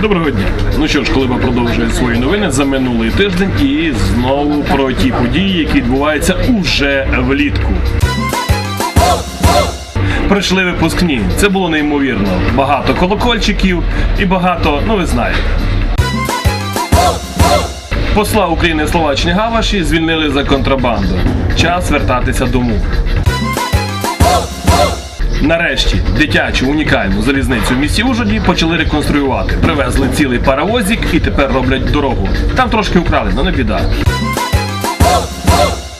Доброго дня. Ну що ж, Колиба продовжує свої новини за минулий тиждень і знову про ті події, які відбуваються уже влітку. Прийшли випускні. Це було неймовірно. Багато колокольчиків і багато, ну ви знаєте. Посла України в Словаччині Гаваші звільнили за контрабанду. Час вертатися дому. Нарешті дитячу унікальну залізницю в місті Ужгороді почали реконструювати. Привезли цілий паровозик і тепер роблять дорогу. Там трошки украли, але не біда.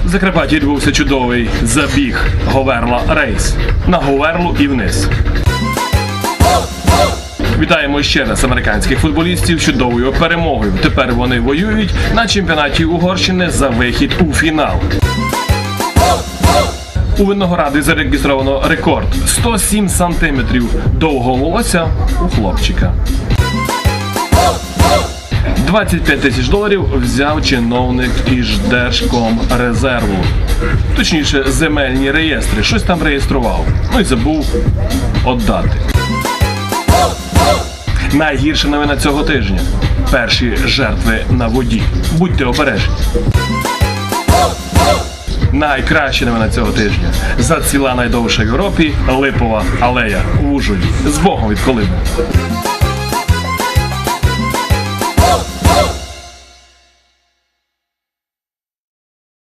В Закарпатті відбувся чудовий забіг Говерла рейс на Говерлу і вниз. Вітаємо ще раз американських футболістів чудовою перемогою. Тепер вони воюють на чемпіонаті Угорщини за вихід у фінал. У Винограді зареєстровано рекорд 107 сантиметрів довгого волосся у хлопчика. 25 тисяч доларів взяв чиновник із Держкомрезерву. Точніше, земельні реєстри. Щось там реєстрував. Ну і забув віддати. Найгірша новина цього тижня. Перші жертви на воді. Будьте обережні. Найкраща новина цього тижня. Зацвіла найдовша в Європі липова алея у Ужгороді. З Богом від Колиби.